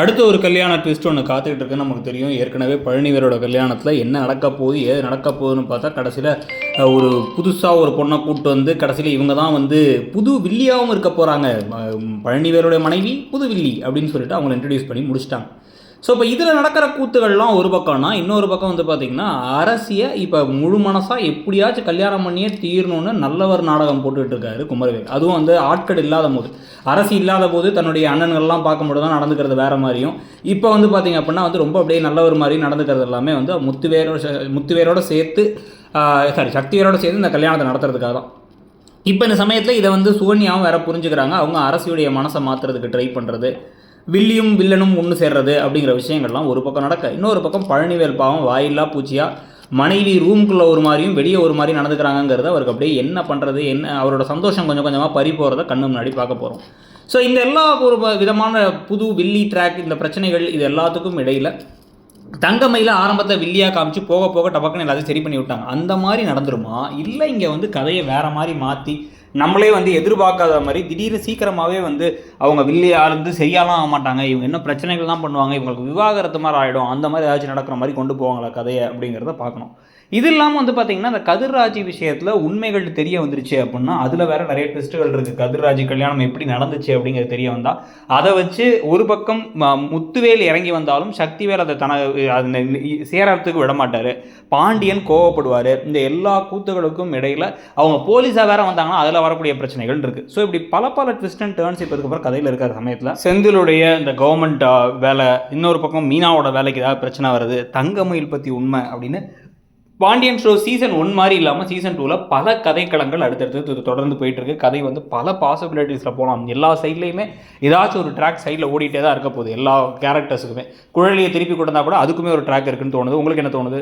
அடுத்த ஒரு கல்யாண ட்விஸ்ட் ஒன்று காத்துக்கிட்டு இருக்குன்னு நமக்கு தெரியும். ஏற்கனவே பழனிவரோட கல்யாணத்தில் என்ன நடக்க போகுது ஏது நடக்க போகுதுன்னு பார்த்தா கடைசியில் ஒரு புதுசாக ஒரு பொண்ணை கூப்பிட்டு வந்து கடைசியில் இவங்க தான் வந்து புது வில்லியாகவும் இருக்க போகிறாங்க பழனிவேரோட மனைவி புது வில்லி அப்படின்னு சொல்லிட்டு அவங்களை இன்ட்ரடியூஸ் பண்ணி முடிச்சிட்டாங்க. ஸோ இப்போ இதில் நடக்கிற கூத்துகள்லாம் ஒரு பக்கம்னா இன்னொரு பக்கம் வந்து பார்த்திங்கன்னா அரசியை இப்போ முழு மனசாக எப்படியாச்சும் கல்யாணம் பண்ணியே தீரணும்னு நல்லவர் நாடகம் போட்டுக்கிட்டு இருக்காரு குமரவேல். அதுவும் வந்து ஆட்கள் இல்லாத போது. அரசு இல்லாத போது தன்னுடைய அண்ணன்கள்லாம் பார்க்கும்போது தான் நடந்துக்கிறது வேறு மாதிரியும். இப்போ வந்து பார்த்திங்க அப்படின்னா வந்து ரொம்ப அப்படியே நல்லவர் மாதிரி நடந்துக்கிறது எல்லாமே வந்து முத்துவேரோட முத்துவேரோட சேர்த்து சாரி சக்திவேரோட சேர்த்து இந்த கல்யாணத்தை நடத்துறதுக்காக தான். இப்போ இந்த சமயத்தில் இதை வந்து சுகன்யாவும் வேற புரிஞ்சுக்கிறாங்க. அவங்க அரசியுடைய மனசை மாற்றுறதுக்கு ட்ரை பண்ணுறது வில்லியும் வில்லனும் ஒன்று சேர்றது அப்படிங்கிற விஷயங்கள்லாம் ஒரு பக்கம் நடக்க இன்னொரு பக்கம் பழனிவேல் பாவம் வாயில்லா பூச்சியாக மனைவி ரூம்குள்ளே ஒரு மாதிரியும் வெளியே ஒரு மாதிரி நடந்துக்கிறாங்கிறது அவருக்கு அப்படியே என்ன பண்ணுறது என்ன அவரோட சந்தோஷம் கொஞ்சம் கொஞ்சமாக பறி போகிறத கண்ணு முன்னாடி பார்க்க போகிறோம் ஸோ இந்த எல்லா ஒரு விதமான புது வில்லி ட்ராக் இந்த பிரச்சனைகள் இது எல்லாத்துக்கும் இடையில் தங்கமையில் ஆரம்பத்தில் வில்லியாக காமிச்சு போக போக டபக்குன்னு எல்லாத்தையும் சரி பண்ணி விட்டாங்க. அந்த மாதிரி நடந்துருமா? இல்லை இங்கே வந்து கதையை வேறு மாதிரி மாற்றி நம்மளே வந்து எதிர்பார்க்காத மாதிரி திடீர்னு சீக்கிரமாகவே வந்து அவங்க வில்லியா இருந்து சரியாலாம் ஆக மாட்டாங்க. இவங்க என்ன பிரச்சனைகள்லாம் பண்ணுவாங்க இவங்களுக்கு விவாகரத்து மாதிரி ஆகிடும் அந்த மாதிரி ஏதாச்சும் நடக்கிற மாதிரி கொண்டு போவாங்களா கதையை அப்படிங்கிறத பார்க்கணும். இது இல்லாமல் வந்து பார்த்தீங்கன்னா அந்த கதிர்ராஜி விஷயத்தில் உண்மைகள் தெரிய வந்துருச்சு அப்படின்னா அதில் வேற நிறைய ட்விஸ்ட்டுகள் இருக்குது கதிர்ராஜி கல்யாணம் எப்படி நடந்துச்சு அப்படிங்கிறது தெரிய வந்தால் அதை வச்சு ஒரு பக்கம் ம- முத்துவேல் இறங்கி வந்தாலும் சக்திவேல் அதை தன அந்த சேரத்துக்கு விட மாட்டார் பாண்டியன் கோவப்படுவார். இந்த எல்லா கூத்துகளுக்கும் இடையில் அவங்க போலீஸாக வேற வந்தாங்கன்னா அதில் வரக்கூடிய பிரச்சனைகள் இருக்குது ஸோ இப்படி பல பல ட்விஸ்ட் அண்ட் டேர்ன்ஸ் இப்போ இதுக்கப்புறம் கதையில் இருக்கிற சமயத்தில் செந்திலுடைய இந்த கவர்மெண்ட் வேலை இன்னொரு பக்கம் மீனாவோட வேலைக்கு ஏதாவது பிரச்சனை வருது தங்கமயில் பற்றி உண்மை அப்படின்னு பாண்டியன் ஷோ சீசன் ஒன் மாதிரி இல்லாமல் சீசன் டூவில் பல கதைக்களங்கள் அடுத்தடுத்து இது தொடர்ந்து போயிட்டுருக்கு. கதை வந்து பல பாசிபிலிட்டிஸில் போகலாம் எல்லா சைட்லேயுமே ஏதாச்சும் ஒரு ட்ராக் சைடில் ஓடிட்டே தான் இருக்க போகுது. எல்லா கேரக்டர்ஸுக்குமே குழலியை திருப்பி கொண்டு கூட அதுக்குமே ஒரு ட்ராக் இருக்குன்னு தோணுது. உங்களுக்கு என்ன தோணுது?